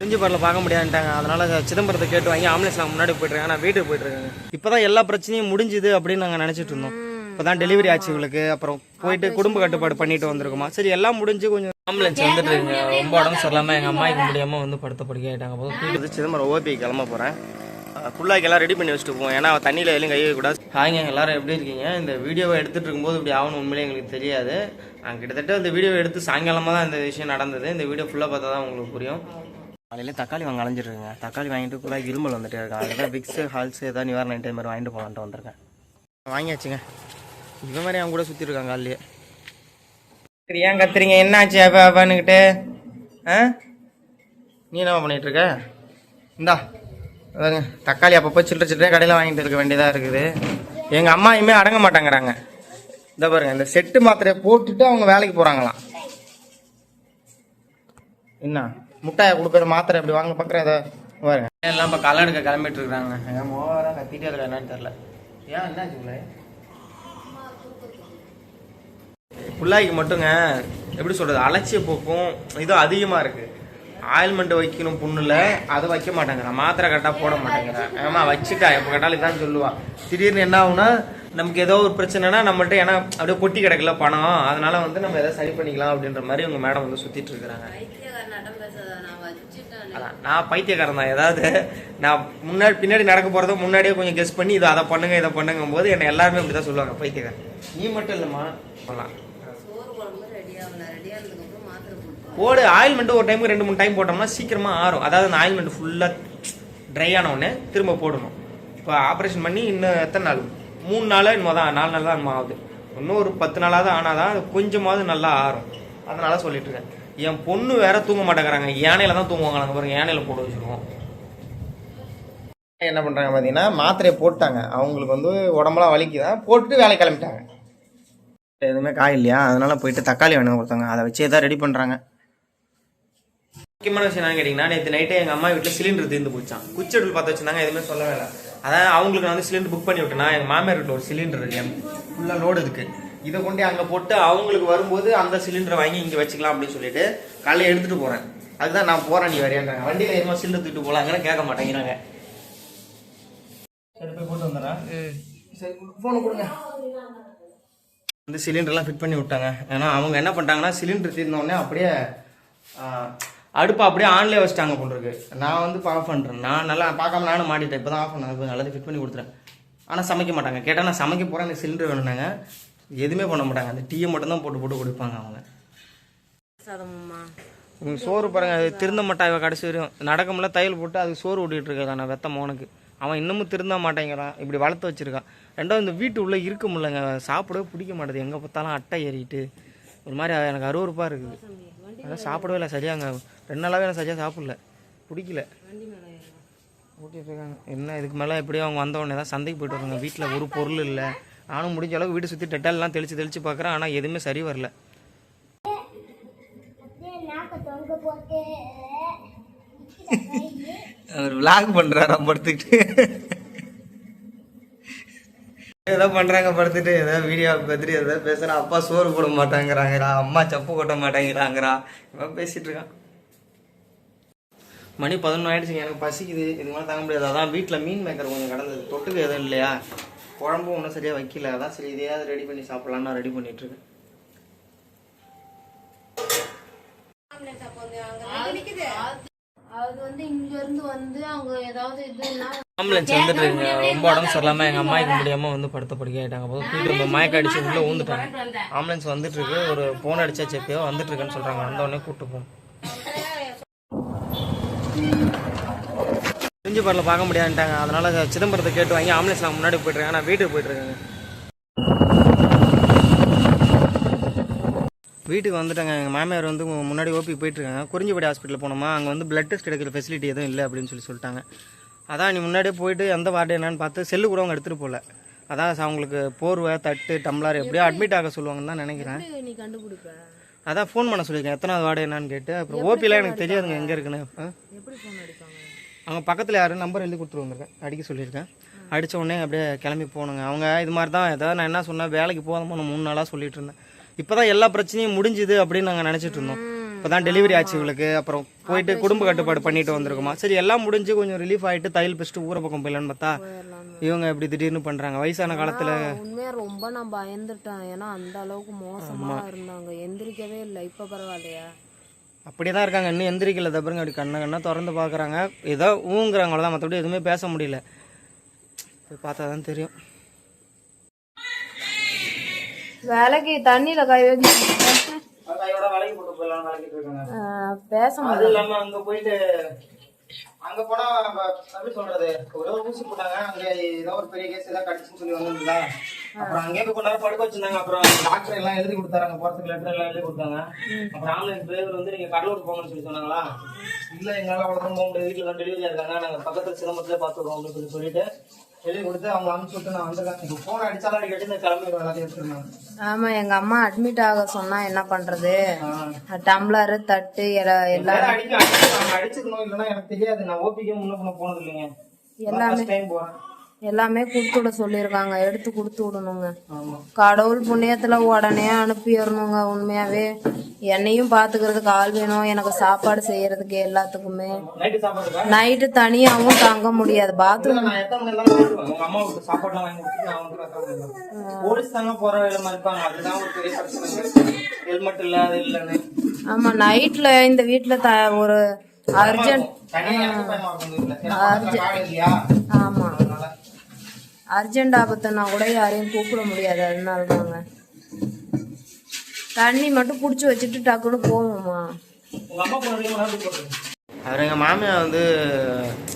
குறிஞ்சிப்பாட்டில் பார்க்க முடியாதுட்டாங்க அதனால சிதம்பரத்தை கேட்டு வாங்கி ஆம்புலன்ஸ் நான் முன்னாடி போயிட்டுருக்கேன் நான் வீட்டுக்கு போயிட்டுருக்கேங்க இப்போ தான் எல்லா பிரச்சனையும் முடிஞ்சுது அப்படின்னு நாங்கள் நினச்சிட்டு இருந்தோம். இப்போ தான் டெலிவரி ஆச்சு இவளுக்கு. அப்புறம் போயிட்டு குடும்ப கட்டுப்பாடு பண்ணிட்டு வந்திருக்கோமா. சரி எல்லாம் முடிஞ்சு கொஞ்சம் ஆம்புலன்ஸ் வந்துட்டு இருக்குங்க ரொம்ப உடம்பு சரியில்லாமல் எங்கள் அம்மாவுக்கு முடியாமல் வந்து படுத்த படுக்க ஆகிட்டாங்க போது சிதம்பரம் ஓபி கிளம்ப போகிறேன் ஃபுல்லாக எல்லாம் ரெடி பண்ணி வச்சுட்டு போவோம். ஏன்னா தண்ணியில் எதுவும் கை கூடாது ஹாய்ங்க எல்லாரும் எப்படி இருக்கீங்க? இந்த வீடியோவை எடுத்துட்டு இருக்கும்போது இப்படி ஆகணும் உண்மையிலே எங்களுக்கு தெரியாது. கிட்டத்தட்ட இந்த வீடியோ எடுத்து சாயங்காலமாக தான் இந்த விஷயம் நடந்தது. இந்த வீடியோ ஃபுல்லாக பார்த்தா தான் உங்களுக்கு புரியும். காலையில் தக்காளி வாங்க அலைஞ்சிருக்குங்க. தக்காளி வாங்கிட்டு கூட இருமல் வந்துட்டே இருக்காங்க அதுதான் விக்ஸு ஹால்ஸு ஏதாவது நிவாரண டைம் மாதிரி வாங்கிட்டு போகலான்ட்டு வந்திருக்கேன். வாங்கியாச்சுங்க. இவன் மாதிரி அவங்க கூட சுற்றிருக்காங்க காலையிலே சரி ஏன் கத்துறீங்க? என்னாச்சு? அப்பா அப்பான்னுக்கிட்டு ஆ? நீ என்ன பண்ணிகிட்டு இருக்க? இந்தா. அதாங்க தக்காளி அப்பப்போ சில்லற சில்லற கடையில் வாங்கிட்டு இருக்க வேண்டியதாக இருக்குது. எங்கள் அம்மா இனிமேல் அடங்க மாட்டேங்கிறாங்க. இந்த பாருங்க. இந்த செட்டு மாத்திரையை போட்டுட்டு அவங்க வேலைக்கு போகிறாங்களாம் என்ன? முட்டாயை கொடுக்குற மாத்திரை இப்படி வாங்க பார்க்குறேன் அதை பாருங்க எல்லாம் இப்போ களை எடுக்க கிளம்பிட்டு இருக்காங்க? ஏன் மோவராக கத்திட்டே இருக்கா என்னன்னு தெரில ஏன் என்னாச்சுங்களே புள்ளாய்க்கு மட்டுங்க எப்படி சொல்றது அலட்சிய போக்கும் இதுவும் அதிகமாக இருக்கு. ஆயில்மெண்ட் வைக்கணும் புண்ணுல அதை வைக்க மாட்டேங்கிறான். மாத்திரை கரெக்டாக போட மாட்டேங்கிறான். ஏமா வச்சுட்டா எப்போ கேட்டாலும் இதான் சொல்லுவான் திடீர்னு என்ன ஆகுனா நமக்கு ஏதோ ஒரு பிரச்சனைனா நம்மள்ட்ட ஏன்னா அப்படியே கொட்டி கிடக்கல பணம். அதனால வந்து நம்ம எதாவது சரி பண்ணிக்கலாம் அப்படின்ற மாதிரி உங்க மேடம் வந்து சுத்திட்டு இருக்கிறாங்க. அதான் நான் பைத்தியக்காரன் தான். ஏதாவது நான் முன்னாடி பின்னாடி நடக்க போறத முன்னாடியே கொஞ்சம் கெஸ் பண்ணி இதை அதை பண்ணுங்க இதை பண்ணுங்கும் போது என்னை எல்லாருமே இப்படி தான் சொல்லுவாங்க பைத்தியக்காரன். நீ மட்டும் இல்லைம்மா. போட்டு. போடு ஆயில்மெண்ட் ஒரு டைமுக்கு ரெண்டு மூணு டைம் போட்டோம்னா சீக்கிரமா ஆறும். அதாவது அந்த ஆயில்மெண்ட் ஃபுல்லா ட்ரை ஆன உடனே திரும்ப போடணும். இப்போ ஆப்ரேஷன் பண்ணி இன்னும் எத்தனை நாள்? மூணு நாள் என்னமோ தான் நாலு நாள் தான் ஆகுது. இன்னும் ஒரு பத்து நாளாவது ஆனாதான் அது கொஞ்சமாவது நல்லா ஆறும். அதனால சொல்லிட்டு இருக்கேன். என் பொண்ணு வேற தூங்க மாட்டேங்கிறாங்க. யானையில தான் தூங்குவாங்க. நாங்கள் பாருங்க யானையில போட்டு வச்சிருக்கோம். என்ன பண்றாங்க பார்த்தீங்கன்னா மாத்திரையை போட்டாங்க. அவங்களுக்கு வந்து உடம்பெல்லாம் வலிக்குதான் போட்டுட்டு வேலை கிளம்பிட்டாங்க. எதுவுமே காய் இல்லையா? அதனால போயிட்டு தக்காளி வேணும் கொடுத்தாங்க. அதை வச்சு எதாவது ரெடி பண்றாங்க. முக்கியமான விஷயம் என்னன்னு கேட்டிங்கன்னா நேற்று நைட்டே எங்கள் அம்மா வீட்டில் சிலிண்டர் தீர்ந்து போச்சான் குச்செடுல் பார்த்து வச்சிருந்தாங்க. எதுவுமே சொல்லவே இல்லை. அதான் அவங்களுக்கு நான் வந்து சிலிண்டர் புக் பண்ணி விட்டேன்னா எங்கள் மாமியார் வீட்டில் ஒரு சிலிண்டர் இருக்கு. ஃபுல்லாக லோடு இருக்குது இதை கொண்டு அங்கே போட்டு அவங்களுக்கு வரும்போது அந்த சிலிண்டரை வாங்கி இங்கே வச்சுக்கலாம் அப்படின்னு சொல்லிட்டு காலையில் எடுத்துகிட்டு போகிறேன் அதுதான் நான் போகிறேன் நீ வரையாண்டாங்க வண்டியில் எதுவும் சிலிண்டர் தூக்கிட்டு போகலாங்கன்னு கேட்க மாட்டேங்கிறாங்க. சரி போய் போட்டு வந்துடுறேன் சரி ஃபோனை கொடுங்க. வந்து சிலிண்டர்லாம் ஃபிட் பண்ணி விட்டாங்க. ஏன்னா அவங்க என்ன பண்ணிட்டாங்கன்னா சிலிண்டர் தீர்ந்தோடனே அப்படியே அடுப்பை அப்படியே ஆன்லேயே வச்சிட்டாங்க போல் இருக்கு. நான் வந்து இப்போ ஆஃப் பண்ணுறேன் நான் நல்லா பார்க்காம நானும் மாட்டிட்டேன். இப்போ தான் ஆஃப் பண்ணேன். இப்போ நல்லது ஃபிட் பண்ணி கொடுத்துறேன் ஆனால் சமைக்க மாட்டாங்க. கேட்டால் நான் சமைக்க போகிறேன் எனக்கு சிலிண்டர் வேணும்னாங்க. எதுவுமே பண்ண மாட்டாங்க. அந்த டீயை மட்டும் தான் போட்டு போட்டு குடிப்பாங்க அவங்க. உங்க சோறு பாருங்க. அது திருந்த மாட்டா. இவ கடைசி வரையும். நடக்கமுல தையல் போட்டு அது சோறு ஓட்டிட்டு இருக்கா நான் வெத்த மோனுக்கு அவன் இன்னமும் திருந்த மாட்டேங்கிறான். இப்படி வளர்த்து வச்சிருக்கான். ரெண்டாவது இந்த வீட்டு உள்ள இருக்க முடியலங்க. சாப்பிடவே பிடிக்க மாட்டேது. எங்கே பார்த்தாலும் அட்டை ஏறிட்டு. ஒரு மாதிரி எனக்கு அருவருப்பாக இருக்குது. அதான் சாப்பிடவே இல்லை சரியாங்க ரெண்டு நாளாகவே எனக்கு சரியாக சாப்பிடல. பிடிக்கல. ஓட்டிட்டு இருக்காங்க என்ன இதுக்கு மேலே எப்படியோ அவங்க வந்த உடனே தான் சந்தைக்கு போயிட்டு வராங்க வீட்டில் ஒரு பொருள் இல்லை. நானும் முடிஞ்ச அளவுக்கு வீட்டை சுற்றி டெட்டால்லாம் தெளித்து தெளித்து பார்க்குறேன் ஆனால் எதுவுமே சரி வரல. அவர் விளாக் பண்றாரா படுத்துக்கிட்டு. ஏதோ பண்றாங்க படுத்துட்டு ஏதோ வீடியோ பார்த்துட்டு ஏதோ பேசுறா. அப்பா சோறு போட மாட்டாங்கிறாங்கடா அம்மா சப்பு கொட்ட மாட்டேங்கிறாங்கிறா. இவன் பேசிட்டு இருக்கான். மணி பதினொன்று ஆயிடுச்சுங்க. எனக்கு பசிக்குது. இது மாதிரி தாங்க முடியாது. அதான் வீட்டில் மீன் மேக்கர் கொஞ்சம் கிடந்தது. தொட்டுக்கு எதுவும் இல்லையா? குழம்பு ஒன்றும் சரியாக வைக்கல. அதான் சரி இதையாவது ரெடி பண்ணி சாப்பிடலான்னு நான் ரெடி பண்ணிட்டு இருக்கேன். அது வந்து இங்க இருந்து வந்து அவங்க ஏதாவது இதுன்னா ஆம்புலன்ஸ் வந்துட்டு இருக்கு. ரொம்ப உடம்பு சரியில்லாம எங்க அம்மாவுக்கு முடியாம வந்து படுத்த படுக்க ஆயிட்டாங்க. போது தூக்கிட்டு மயக்க அடிச்சு உள்ள ஊந்துட்டாங்க ஆம்புலன்ஸ் வந்துட்டு இருக்கு. ஒரு போன் அடிச்சா செப்பியோ வந்துட்டு இருக்குன்னு சொல்றாங்க. வந்த உடனே கூட்டு போகணும் குறிஞ்சிப்பாட்டில் பார்க்க முடியாதுட்டாங்க அதனால சிதம்பரத்தை கேட்டு வாங்கி ஆம்புலன்ஸ் நான் முன்னாடி போயிட்டு நான் வீட்டுக்கு போயிட்டு வீட்டுக்கு வந்துட்டாங்க. எங்கள் மாமியார் வந்து முன்னாடி ஓபி போயிட்டுருக்காங்க. குறிஞ்சிப்படி ஹாஸ்பிட்டல் போனோமா? அங்கே வந்து பிளட் டெஸ்ட் எடுக்கிற ஃபெசிலிட்டி எதுவும் இல்லை அப்படின்னு சொல்லி சொல்லிட்டாங்க. அதான் நீ முன்னாடியே போயிட்டு எந்த வார்டு என்னன்னு பார்த்து செல்லு கூட அவங்க எடுத்துகிட்டு போகல அதான் அவங்களுக்கு போர்வை தட்டு டம்ளர் எப்படியோ அட்மிட் ஆக சொல்லுவாங்கன்னு தான் நினைக்கிறேன். நீ கண்டுபிடிப்ப? அதான் ஃபோன் பண்ண சொல்லியிருக்கேன். எத்தனாவது வார்டு என்னன்னு கேட்டு அப்புறம் ஓபிலாம் எனக்கு தெரியாதுங்க எங்கே இருக்குன்னு? எப்படி ஃபோன் அடிப்பாங்க அவங்க பக்கத்தில் யாரும் நம்பர் எழுதி வந்திருக்கேன். அடிக்க சொல்லியிருக்கேன். அடித்த உடனே அப்படியே கிளம்பி போகணுங்க அவங்க இது மாதிரி தான் ஏதாவது நான் என்ன சொன்னேன் வேலைக்கு போகாம நான் மூணு நாளாக சொல்லிட்டு இருந்தேன். இப்போ தான் எல்லா பிரச்சனையும் முடிஞ்சுது அப்படின்னு நாங்கள் நினச்சிட்டு இருந்தோம். இப்போ இப்பதான் டெலிவரி ஆச்சு இவளுக்கு. அப்புறம் போயிட்டு குடும்ப கட்டுப்பாடு பண்ணிட்டு வந்திருக்குமா. சரி எல்லாம் முடிஞ்சு கொஞ்சம் ரிலீஃப் ஆயிட்டு தையல் பிடிச்சிட்டு ஊர பக்கம் போயிடலான்னு பார்த்தா இவங்க இப்படி திடீர்னு பண்றாங்க. வயசான காலத்துல உண்மையா ரொம்ப நான் பயந்துட்டேன். ஏன்னா அந்த அளவுக்கு மோசமா இருந்தாங்க. எந்திரிக்கவே இல்லை. இப்ப பரவாயில்லையா? அப்படியே தான் இருக்காங்க. இன்னும் எந்திரிக்கல. தப்புறங்க அப்படி கண்ணை கண்ணை திறந்து பார்க்குறாங்க. ஏதோ ஊங்குறாங்க. அவ்வளோதான் மற்றபடி எதுவுமே பேச முடியல. போய் பார்த்தா தான் தெரியும். வேலைக்கு தண்ணியில கை வைக்க வேலைக்கு போட்டு போயிடலாம் இருக்காங்க ஆஹ் பேச அது இல்லாம அங்க போயிட்டு அங்க போனா எப்படி சொல்றது ஒரே ஒரு ஊசி போட்டாங்க அங்க ஏதோ ஒரு பெரிய கேஸ் ஏதாவது கடிச்சுன்னு சொல்லி வந்திருந்தா அப்புறம் அங்கே போய் நேரம் படுக்க வச்சிருந்தாங்க. அப்புறம் டாக்டர் எல்லாம் எழுதி கொடுத்தாங்க போறதுக்கு லெட்டர் எல்லாம் எழுதி கொடுத்தாங்க. அப்புறம் ஆம்புலன்ஸ் டிரைவர் வந்து நீங்க கடலூர் போங்கன்னு சொல்லி சொன்னாங்களா? இல்ல எங்களால தூரம் போக முடியாது வீட்டுல டெலிவரியா இருக்காங்க நாங்க பக்கத்துல சிதம்பரத்துல பாத்துக்கிறோம் அப்படின்னு சொல்லி சொல்லிட்டு எழுதி கொடுத்து அவங்க அனுப்பிச்சு விட்டு நான் வந்திருக்கேன் இப்போ போன் அடிச்சாலும் அடிக்கடி இந்த கிளம்பி எல்லாத்தையும் எடுத்துருந்தாங்க ஆமா எங்க அம்மா அட்மிட் ஆக சொன்னா என்ன பண்றது? டம்ளர் தட்டு எல- எல்லாம் வேற அடிக்க அடிச்சு அடிச்சிருக்கணும் இல்லைன்னா எனக்கு தெரியாது. நான் ஓபிக்கே முன்ன போனது இல்லைங்க. எல்லாமே டைம் போறேன். எல்லாமே கொடுத்து விட சொல்லியிருக்காங்க எடுத்து கொடுத்து விடணுங்க. கடவுள் புண்ணியத்துல உடனே அனுப்பிடணுங்க உண்மையாவே. என்னையும் பாத்துக்கிறதுக்கு ஆள் வேணும். எனக்கு சாப்பாடு செய்யறதுக்கு எல்லாத்துக்குமே. நைட்டு தனியாவும் தங்க முடியாது. பாத்ரூம் ஆமா நைட்ல இந்த வீட்டுல ஒரு அர்ஜென்ட் ஆமா. அர்ஜென்ட் ஆபத்துனா கூட யாரையும் கூப்பிட முடியாது. அதனால தாங்க தண்ணி மட்டும் புடிச்சு வச்சுட்டு டக்குன்னு போவோமா உங்க அம்மா போன அவர் எங்கள் மாமியார் வந்து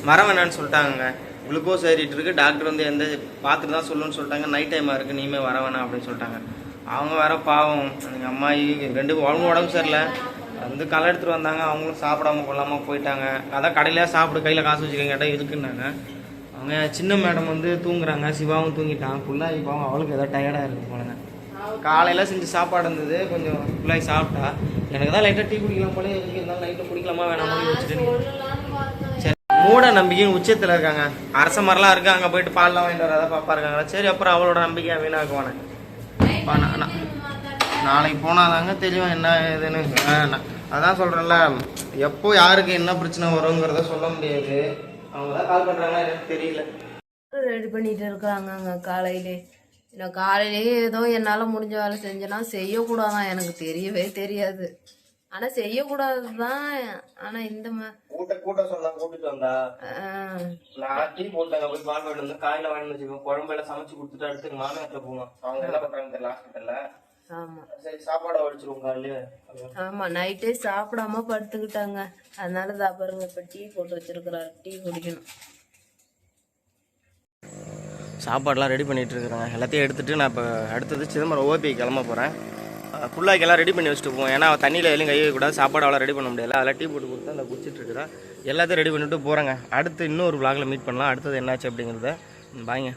மரம் வேணான்னு சொல்லிட்டாங்க குளுக்கோஸ் ஏறிட்டு இருக்கு. டாக்டர் வந்து எந்த பார்த்துட்டு தான் சொல்லுன்னு சொல்லிட்டாங்க. நைட் டைமாக இருக்கு. நீமே வர வேணாம் அப்படின்னு சொல்லிட்டாங்க. அவங்க வேற பாவம். எங்கள் அம்மாயி ரெண்டு அவங்க உடம்பு சரியில்லை. வந்து களை எடுத்துட்டு வந்தாங்க. அவங்களும் சாப்பிடாம கொள்ளாம போயிட்டாங்க. அதான் கடையில சாப்பிடு கையில் காசு வச்சுக்கோங்க. இடம் இருக்குன்னாங்க அவங்க சின்ன மேடம் வந்து தூங்குறாங்க சிவாவும் தூங்கிட்டான். ஃபுல்லாக பாவம் அவளுக்கு ஏதோ டயர்டாக இருக்கு போலங்க. காலையில செஞ்சு சாப்பாடு இருந்தது கொஞ்சம் ஃபுல்லாகி சாப்பிட்டா. எனக்கு தான் லைட்டாக டீ குடிக்கலாம் போல இருக்கு இருந்தாலும் நைட்டில் குடிக்கலாமா வேணாமான்னு வச்சுட்டு சரி மூட நம்பிக்கையும் உச்சத்தில் இருக்காங்க. அரச மரம்லாம் இருக்கு அங்கே போயிட்டு பால்லாம் வாங்கிட்டு வரதா பாப்பா இருக்காங்க சரி அப்புறம் அவளோட நம்பிக்கையை வீணாக்குவானே. நாளைக்கு போனாதாங்க தெரியும் என்ன நான் அதான் சொல்கிறேன்ல எப்போ யாருக்கு என்ன பிரச்சனை வருங்கிறத சொல்ல முடியாது. அவங்க தான் கால் பண்ணுறாங்களா எனக்கு தெரியல ரெடி பண்ணிட்டு இருக்கிறாங்க அங்க காலையிலே. நான் காலையிலேயே ஏதோ என்னால முடிஞ்ச வேலை செஞ்சேன்னா செய்யக்கூடாதான் எனக்கு தெரியவே தெரியாது. ஆனா செய்யக்கூடாதுதான் ஆனா இந்த கூட்ட கூட்ட சொன்னா கூட்டிட்டு வந்தா. ஆஹ் நான் டீ போட்டாங்க போய் பால்வாடில இருந்து காயில வாங்கி வச்சுக்கோ. குழம்பு எல்லாம் சமைச்சு கொடுத்துட்டு அடுத்து மாநிலத்துல போவோம் அவங்க என்ன தெரியல ஹாஸ்பிட்டல்ல ஆமா. நைட்டே சாப்பிடாம படுத்துக்கிட்டாங்க. அதனால தான் பாருங்க இப்ப டீ போட்டு வச்சிருக்கிறாரு. டீ குடிக்கணும். சாப்பாடுலாம் ரெடி பண்ணிட்டு இருக்கிறேங்க. எல்லாத்தையும் எடுத்துட்டு நான் இப்போ அடுத்தது சிதம்பரம் ஓபி கிளம்ப போகிறேன் ஃபுல்லாக எல்லாம் ரெடி பண்ணி வச்சுட்டு போவோம். ஏன்னா தண்ணியில் எதுவும் கை வைக்கக்கூடாது சாப்பாடு அவ்வளோ ரெடி பண்ண முடியல. அதெல்லாம் டீ போட்டு கொடுத்து அந்த குடிச்சிட்டு இருக்கிறா. எல்லாத்தையும் ரெடி பண்ணிட்டு போகிறேங்க அடுத்து இன்னொரு vlogல மீட் பண்ணலாம். அடுத்தது என்னாச்சு அப்படிங்கிறத பாய்ங்க.